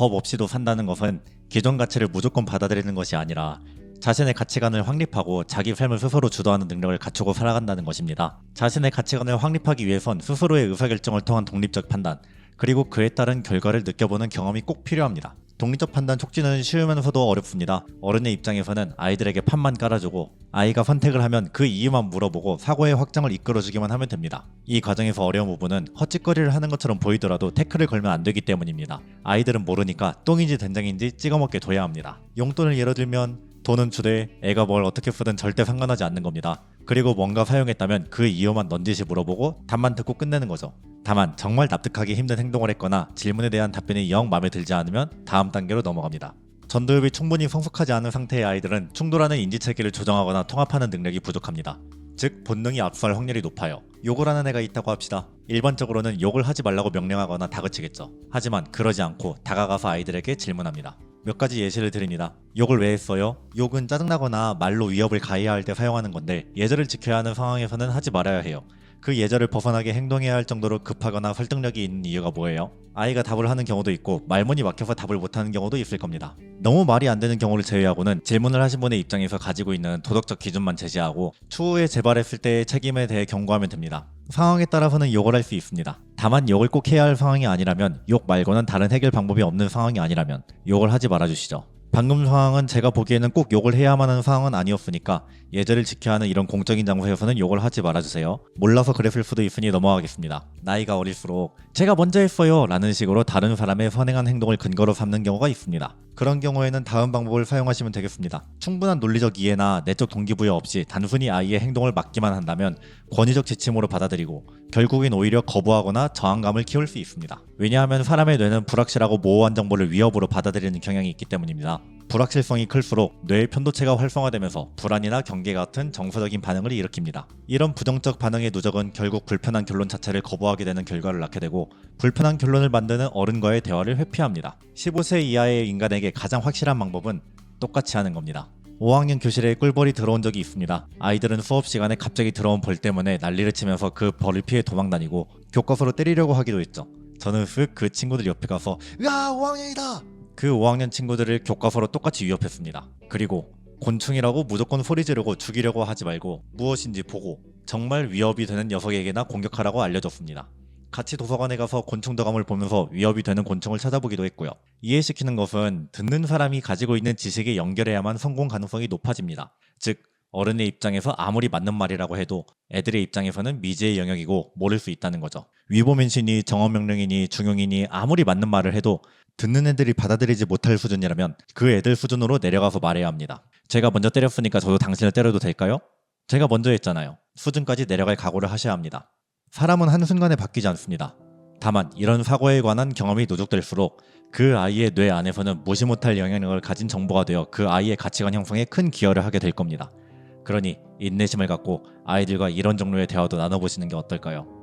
법 없이도 산다는 것은 기존 가치를 무조건 받아들이는 것이 아니라 자신의 가치관을 확립하고 자기 삶을 스스로 주도하는 능력을 갖추고 살아간다는 것입니다. 자신의 가치관을 확립하기 위해선 스스로의 의사결정을 통한 독립적 판단, 그리고 그에 따른 결과를 느껴보는 경험이 꼭 필요합니다. 독립적 판단 촉진은 쉬우면서도 어렵습니다. 어른의 입장에서는 아이들에게 판만 깔아주고 아이가 선택을 하면 그 이유만 물어보고 사고의 확장을 이끌어주기만 하면 됩니다. 이 과정에서 어려운 부분은 헛짓거리를 하는 것처럼 보이더라도 태클을 걸면 안 되기 때문입니다. 아이들은 모르니까 똥인지 된장인지 찍어먹게 둬야 합니다. 용돈을 예로 들면 돈은 주되 애가 뭘 어떻게 쓰든 절대 상관하지 않는 겁니다. 그리고 뭔가 사용했다면 그 이유만 넌지시 물어보고 답만 듣고 끝내는 거죠. 다만 정말 납득하기 힘든 행동을 했거나 질문에 대한 답변이 영 마음에 들지 않으면 다음 단계로 넘어갑니다. 전도엽이 충분히 성숙하지 않은 상태의 아이들은 충돌하는 인지체계를 조정하거나 통합하는 능력이 부족합니다. 즉 본능이 압수할 확률이 높아요. 욕을 하는 애가 있다고 합시다. 일반적으로는 욕을 하지 말라고 명령하거나 다그치겠죠. 하지만 그러지 않고 다가가서 아이들에게 질문합니다. 몇 가지 예시를 드립니다. 욕을 왜 했어요? 욕은 짜증나거나 말로 위협을 가해야 할 때 사용하는 건데 예절을 지켜야 하는 상황에서는 하지 말아야 해요. 그 예절을 벗어나게 행동해야 할 정도로 급하거나 설득력이 있는 이유가 뭐예요? 아이가 답을 하는 경우도 있고 말문이 막혀서 답을 못하는 경우도 있을 겁니다. 너무 말이 안 되는 경우를 제외하고는 질문을 하신 분의 입장에서 가지고 있는 도덕적 기준만 제시하고 추후에 재발했을 때의 책임에 대해 경고하면 됩니다. 상황에 따라서는 욕을 할 수 있습니다. 다만 욕을 꼭 해야 할 상황이 아니라면 욕 말고는 다른 해결 방법이 없는 상황이 아니라면 욕을 하지 말아주시죠. 방금 상황은 제가 보기에는 꼭 욕을 해야만 하는 상황은 아니었으니까 예절을 지켜야 하는 이런 공적인 장소에서는 욕을 하지 말아주세요. 몰라서 그랬을 수도 있으니 넘어가겠습니다. 나이가 어릴수록 제가 먼저 했어요 라는 식으로 다른 사람의 선행한 행동을 근거로 삼는 경우가 있습니다. 그런 경우에는 다음 방법을 사용하시면 되겠습니다. 충분한 논리적 이해나 내적 동기부여 없이 단순히 아이의 행동을 막기만 한다면 권위적 지침으로 받아들이고 결국엔 오히려 거부하거나 저항감을 키울 수 있습니다. 왜냐하면 사람의 뇌는 불확실하고 모호한 정보를 위협으로 받아들이는 경향이 있기 때문입니다. 불확실성이 클수록 뇌의 편도체가 활성화되면서 불안이나 경계 같은 정서적인 반응을 일으킵니다. 이런 부정적 반응의 누적은 결국 불편한 결론 자체를 거부하게 되는 결과를 낳게 되고 불편한 결론을 만드는 어른과의 대화를 회피합니다. 15세 이하의 인간에게 가장 확실한 방법은 똑같이 하는 겁니다. 5학년 교실에 꿀벌이 들어온 적이 있습니다. 아이들은 수업 시간에 갑자기 들어온 벌 때문에 난리를 치면서 그 벌을 피해 도망다니고 교과서로 때리려고 하기도 했죠. 저는 쓱 그 친구들 옆에 가서 야 5학년이다! 그 5학년 친구들을 교과서로 똑같이 위협했습니다. 그리고 곤충이라고 무조건 소리 지르고 죽이려고 하지 말고 무엇인지 보고 정말 위협이 되는 녀석에게나 공격하라고 알려줬습니다. 같이 도서관에 가서 곤충도감을 보면서 위협이 되는 곤충을 찾아보기도 했고요. 이해시키는 것은 듣는 사람이 가지고 있는 지식에 연결해야만 성공 가능성이 높아집니다. 즉, 어른의 입장에서 아무리 맞는 말이라고 해도 애들의 입장에서는 미지의 영역이고 모를 수 있다는 거죠. 위보민신이 정언명령이니 중용이니 아무리 맞는 말을 해도 듣는 애들이 받아들이지 못할 수준이라면 그 애들 수준으로 내려가서 말해야 합니다. 제가 먼저 때렸으니까 저도 당신을 때려도 될까요? 제가 먼저 했잖아요. 수준까지 내려갈 각오를 하셔야 합니다. 사람은 한순간에 바뀌지 않습니다. 다만 이런 사고에 관한 경험이 누적될수록 그 아이의 뇌 안에서는 무시 못할 영향력을 가진 정보가 되어 그 아이의 가치관 형성에 큰 기여를 하게 될 겁니다. 그러니 인내심을 갖고 아이들과 이런 종류의 대화도 나눠보시는 게 어떨까요?